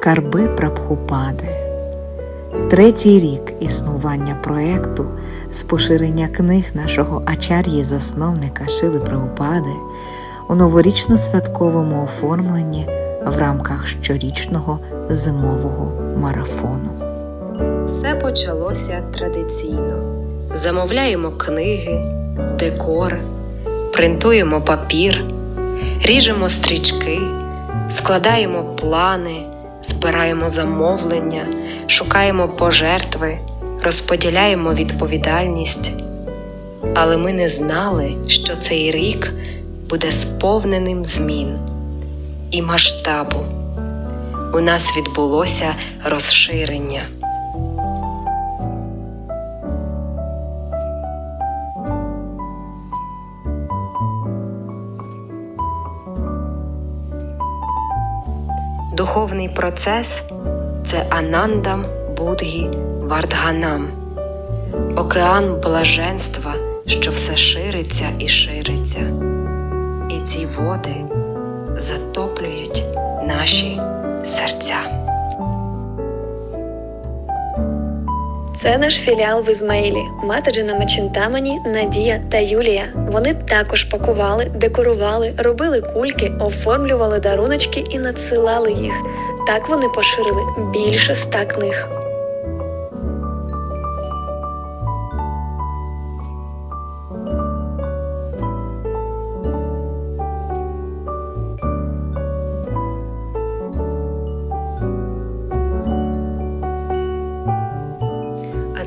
Скарби Прабхупади. Третій рік існування проекту з поширення книг нашого ачар'ї засновника Шили Прабхупади у новорічно-святковому оформленні в рамках щорічного зимового марафону. Все почалося традиційно. Замовляємо книги, декор, принтуємо папір, ріжемо стрічки, складаємо плани, збираємо замовлення, шукаємо пожертви, розподіляємо відповідальність. Але ми не знали, що цей рік буде сповненим змін і масштабу. У нас відбулося розширення. Духовний процес це Анандам Будгі Вардганам, океан блаженства, що все шириться і шириться. І ці води затоплюють наші серця. Це наш філіал в Ізмаїлі. Матаджина Мачентамані, Надія та Юлія. Вони також пакували, декорували, робили кульки, оформлювали даруночки і надсилали їх. Так вони поширили більше ста книг.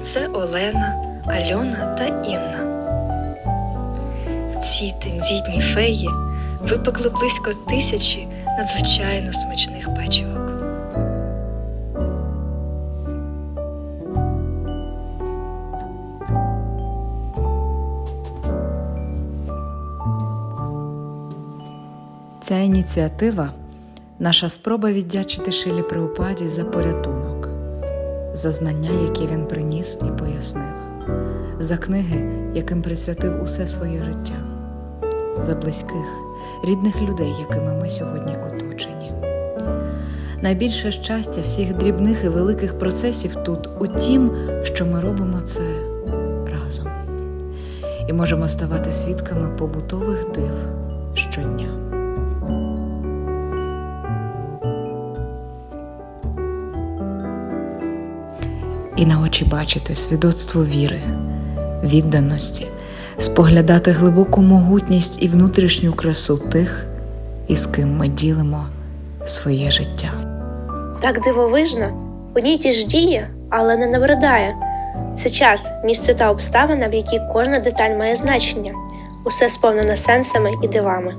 Це Олена, Альона та Інна. Ці тендітні феї випекли близько тисячі надзвичайно смачних печивок. Ця ініціатива наша спроба віддячити Шилі Преупаді за порятунок, за знання, які він приніс і пояснив, за книги, яким присвятив усе своє життя, за близьких, рідних людей, якими ми сьогодні оточені. Найбільше щастя всіх дрібних і великих процесів тут у тім, що ми робимо це разом і можемо ставати свідками побутових див щодня. І на очі бачити свідоцтво віри, відданості, споглядати глибоку могутність і внутрішню красу тих, із ким ми ділимо своє життя. Так дивовижно, одній ті ж діє, але не набридає. Це час, місце та обставина, в якій кожна деталь має значення, усе сповнено сенсами і дивами.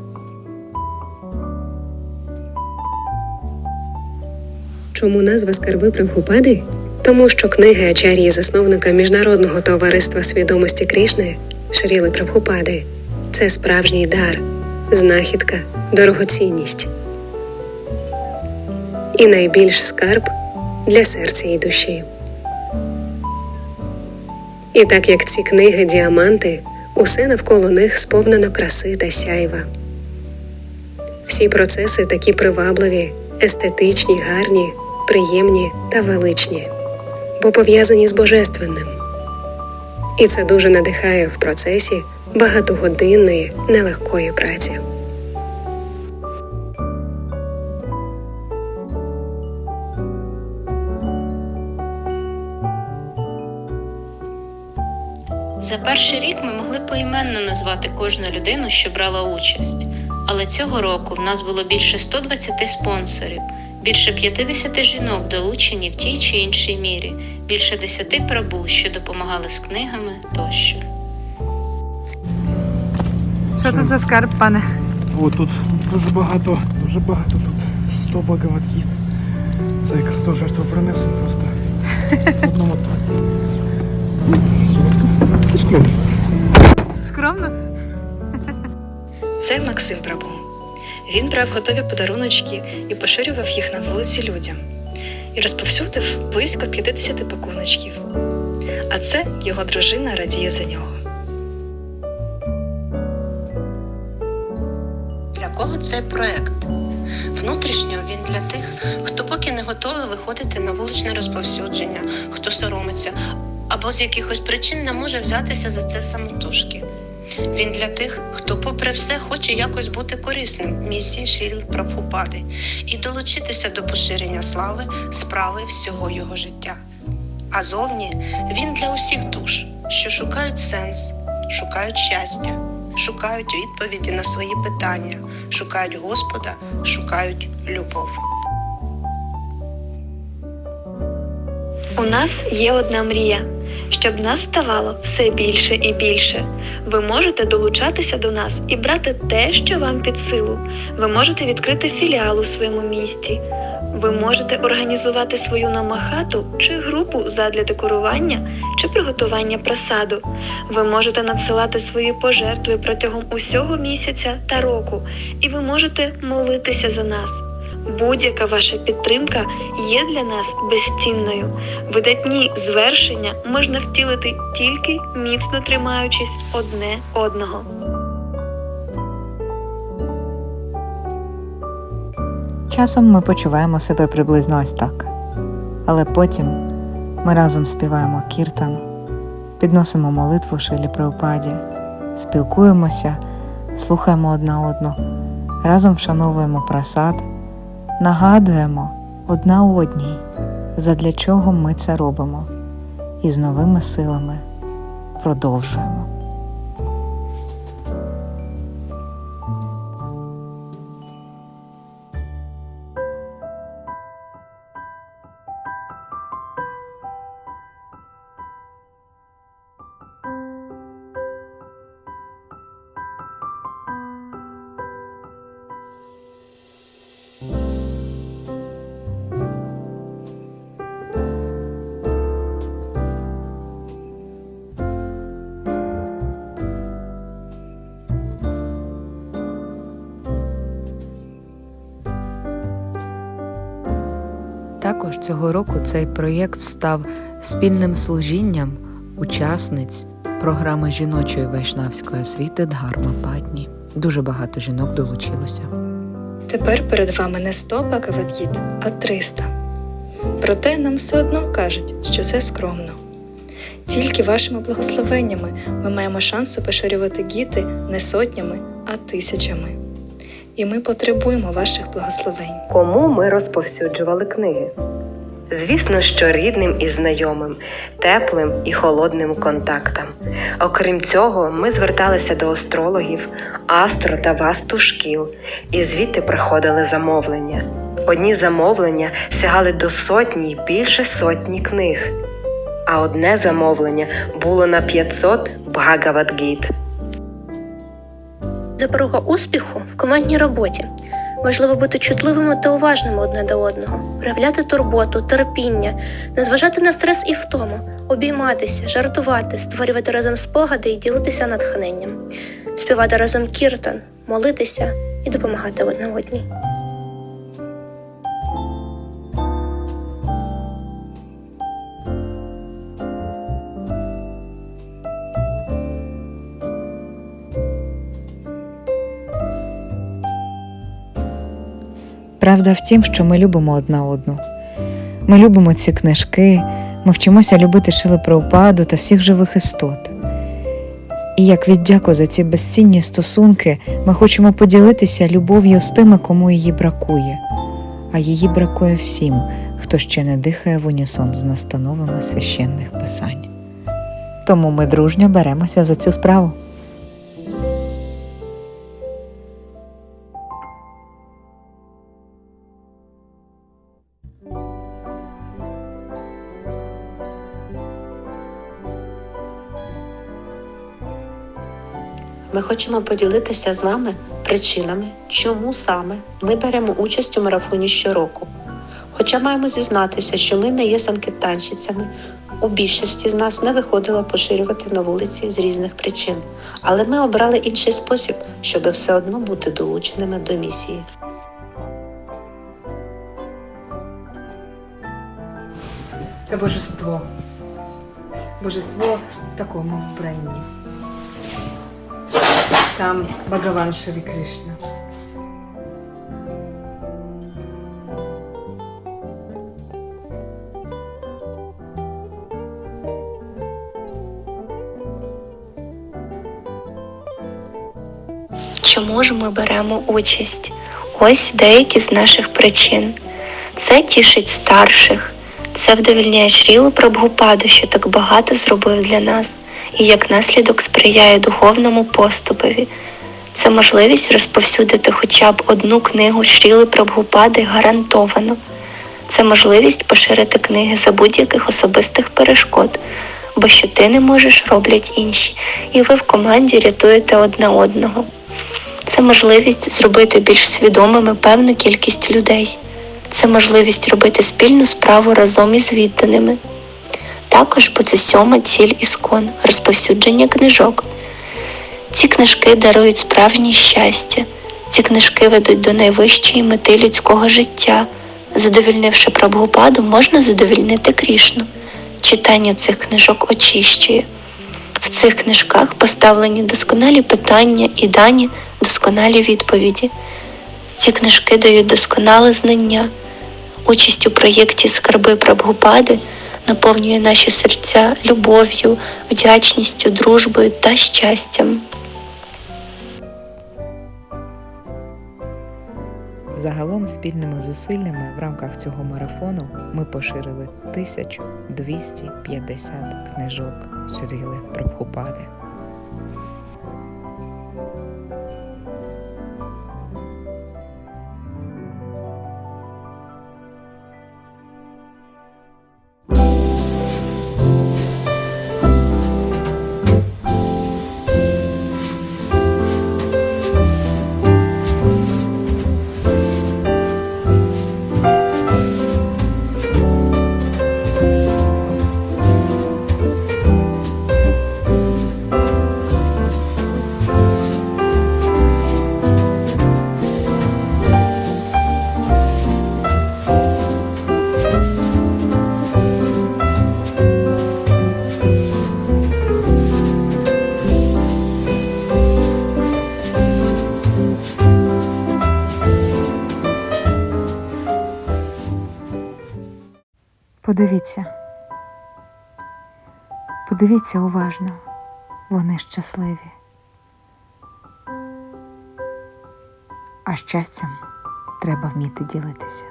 Чому назва Скарби Прабхупади? Тому що книги Ачар'ї засновника Міжнародного товариства свідомості Крішни Шріли Прабхупади це справжній дар, знахідка, дорогоцінність і найбільш скарб для серця і душі. І так як ці книги діаманти, усе навколо них сповнено краси та сяйва. Всі процеси такі привабливі, естетичні, гарні, приємні та величні, бо пов'язані з божественним. І це дуже надихає в процесі багатогодинної нелегкої праці. За перший рік ми могли поіменно назвати кожну людину, що брала участь. Але цього року в нас було більше 120 спонсорів, більше 50 жінок долучені в тій чи іншій мірі, більше 10 прабу, що допомагали з книгами тощо. Що це за скарб, пане? О, тут дуже багато, дуже багато тут 100 багаватгіт. Це як 100 жертвопринесень просто в одному так. Скромно. Скромно? Це Максим Прабу. Він брав готові подаруночки і поширював їх на вулиці людям. І розповсюдив близько 50 пакуночків. А це його дружина радіє за нього. Для кого цей проект? Внутрішньо він для тих, хто поки не готовий виходити на вуличне розповсюдження, хто соромиться, або з якихось причин не може взятися за це самотужки. Він для тих, хто, попри все, хоче якось бути корисним місії Шріл Прабхупади і долучитися до поширення слави, справи всього його життя. А зовні він для усіх душ, що шукають сенс, шукають щастя, шукають відповіді на свої питання, шукають Господа, шукають любов. У нас є одна мрія, щоб нас ставало все більше і більше. Ви можете долучатися до нас і брати те, що вам під силу. Ви можете відкрити філіал у своєму місті. Ви можете організувати свою намахату чи групу задля декорування чи приготування просаду. Ви можете надсилати свої пожертви протягом усього місяця та року, і ви можете молитися за нас. Будь-яка ваша підтримка є для нас безцінною. Видатні звершення можна втілити тільки міцно тримаючись одне одного. Часом ми почуваємо себе приблизно ось так. Але потім ми разом співаємо кіртан, підносимо молитву Шилі Преопаді, спілкуємося, слухаємо одна одну, разом вшановуємо просад, нагадуємо одна одній, задля чого ми це робимо, і з новими силами продовжуємо. Також цього року цей проєкт став спільним служінням учасниць програми жіночої вайшнавської освіти Дгарма Падні. Дуже багато жінок долучилося. Тепер перед вами не 100 бакаватгіт, а 300. Проте нам все одно кажуть, що це скромно. Тільки вашими благословеннями ми маємо шансу поширювати гіти не сотнями, а тисячами. І ми потребуємо ваших благословень. Кому ми розповсюджували книги? Звісно, що рідним і знайомим, теплим і холодним контактам. Окрім цього, ми зверталися до астрологів, астро та васту шкіл, і звідти приходили замовлення. Одні замовлення сягали до сотні й більше сотні книг, а одне замовлення було на 500 Бхагавадгіт. Запоруга успіху в командній роботі. Важливо бути чутливими та уважними одне до одного, проявляти турботу, терпіння, не зважати на стрес і втому, обійматися, жартувати, створювати разом спогади і ділитися натхненням, співати разом кіртан, молитися і допомагати одне одній. Правда в тім, що ми любимо одна одну. Ми любимо ці книжки, ми вчимося любити Шили Преопаду та всіх живих істот. І як віддяку за ці безцінні стосунки, ми хочемо поділитися любов'ю з тими, кому її бракує, а її бракує всім, хто ще не дихає в унісон з настановами священних писань. Тому ми дружньо беремося за цю справу. Хочемо поділитися з вами причинами, чому саме ми беремо участь у марафоні щороку. Хоча маємо зізнатися, що ми не є санкетанщицями, у більшості з нас не виходило поширювати на вулиці з різних причин, але ми обрали інший спосіб, щоб все одно бути долученими до місії. Це божество. Божество в такому вбранні сам Бхагаван Шри Кришна. Чому ж ми беремо участь? Ось деякі з наших причин. Це тішить старших, це вдовільняє Шрілу Прабгупаду, що так багато зробив для нас, і як наслідок сприяє духовному поступові. Це можливість розповсюдити хоча б одну книгу Шріли Прабгупади гарантовано. Це можливість поширити книги за будь-яких особистих перешкод, бо що ти не можеш, роблять інші, і ви в команді рятуєте одне одного. Це можливість зробити більш свідомими певну кількість людей. Це можливість робити спільну справу разом із відданими. Також бо це сьома ціль іскон розповсюдження книжок. Ці книжки дарують справжнє щастя. Ці книжки ведуть до найвищої мети людського життя. Задовільнивши Прабгупаду, можна задовільнити Крішну. Читання цих книжок очищує. В цих книжках поставлені досконалі питання і дані досконалі відповіді. Ці книжки дають досконале знання. Участь у проєкті Скарби Прабгупади наповнює наші серця любов'ю, вдячністю, дружбою та щастям. Загалом спільними зусиллями в рамках цього марафону ми поширили 1250 книжок Шріли Прабхупади. Подивіться. Подивіться уважно. Вони щасливі. А щастям треба вміти ділитися.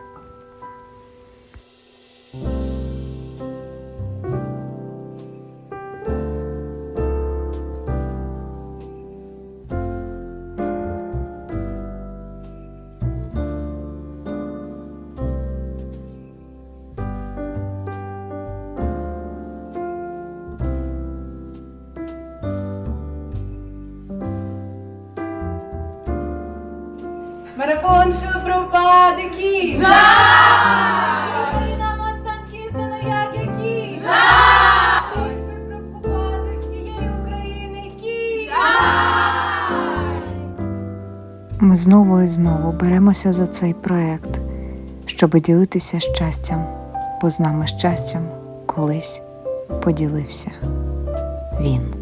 Марафон Шилпропади Кі! Україна Масанкіртана як які! Ольги Прабхупади всієї України Кі! Ми знову і знову беремося за цей проект, щоби ділитися щастям, бо з нами щастям колись поділився він.